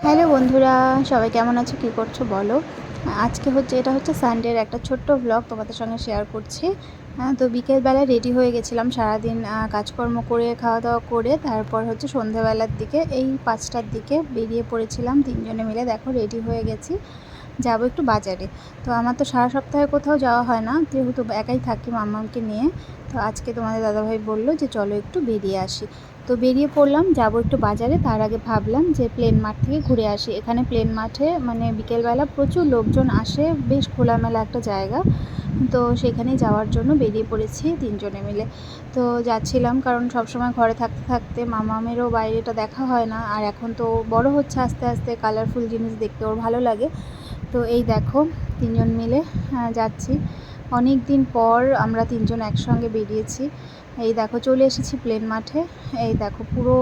Hello বন্ধুরা, সবাই কেমন আছো? কী করছ বলো? আজকে হচ্ছে, এটা হচ্ছে সানডের একটা ছোট্ট ব্লগ তোমাদের সঙ্গে শেয়ার করছি। তো বিকেলবেলা রেডি হয়ে গেছিলাম সারাদিন কাজকর্ম করে, খাওয়া দাওয়া করে, তারপর হচ্ছে সন্ধেবেলার দিকে, এই পাঁচটার দিকে বেরিয়ে পড়েছিলাম তিনজনে মিলে। দেখো রেডি হয়ে গেছি। যাব একটু বাজারে। তো আমার তো সারা সপ্তাহে কোথাও যাওয়া হয় না, যেহেতু একাই থাকি মামাকে নিয়ে। তো আজকে তোমাদের দাদাভাই বলল যে, চলো একটু বেরিয়ে আসি। তো বেরিয়ে পড়লাম, যাব একটু বাজারে। তার আগে ভাবলাম যে, প্লেন মাঠ থেকে ঘুরে আসি। এখানে প্লেন মাঠে মানে বিকেলবেলা প্রচুর লোকজন আসে, বেশ খোলামেলা একটা জায়গা। তো সেখানে যাওয়ার জন্য বেরিয়ে পড়েছি তিনজনে মিলে। তো যাচ্ছিলাম কারণ সবসময় ঘরে থাকতে থাকতে মামামেরও বাইরেটা দেখা হয় না। আর এখন তো বড় হচ্ছে আস্তে আস্তে কালারফুল জিনিস দেখতে ওর ভালো লাগে। তো এই দেখো, তিনজন মিলে যাচ্ছি। অনেক দিন পর আমরা তিনজন একসঙ্গে বেরিয়েছি। এই দেখো, চলে এসেছি প্লেন মাঠে। এই দেখো, পুরো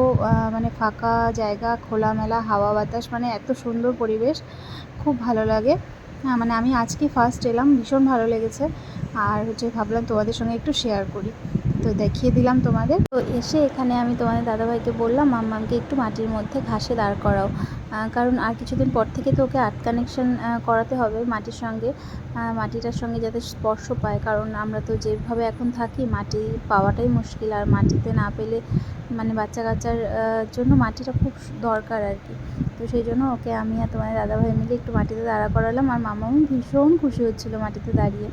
মানে ফাঁকা জায়গা, খোলামেলা, হাওয়া বাতাস মানে এত সুন্দর পরিবেশ। খুব ভালো লাগে। মানে আমি আজকে ফার্স্ট এলাম, ভীষণ ভালো লেগেছে। আর হচ্ছে ভাবলাম তোমাদের সঙ্গে একটু শেয়ার করি। তো দেখিয়ে দিলাম তোমাদের। তো এসে এখানে আমি তোমাদের দাদাভাইকে বললাম, মাম্মামকে একটু মাটির মধ্যে ঘাসে দাঁড় করাও। কারণ আর কিছুদিন পর থেকে তো ওকে আর্ট কানেকশন করাতে হবে মাটির সঙ্গে। মাটিটার সঙ্গে যাতে স্পর্শ পায়। কারণ আমরা তো যেভাবে এখন থাকি, মাটি পাওয়াটাই মুশকিল। আর মাটিতে না পেলে মানে বাচ্চা কাচ্চার জন্য মাটিটা খুব দরকার আর কি। তো সেই জন্য ওকে আমি আর তোমাদের দাদাভাই মিলে একটু মাটিতে দাঁড়া করালাম। আর মামাও ভীষণ খুশি হচ্ছিল মাটিতে দাঁড়িয়ে।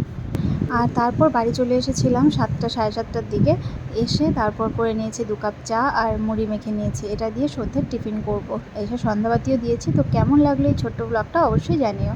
আর তারপর বাড়ি চলে এসেছিলাম সাতটা, সাড়ে সাতটার দিকে। এসে তারপর করে নিয়েছি দু কাপ চা আর মুড়ি মেখে নিয়েছি। এটা দিয়ে সন্ধ্যের টিফিন করব। এসে সন্ধ্যাবাতিও দিয়েছি। তো কেমন লাগল এই ছোট্ট ব্লগটা অবশ্যই জানিও।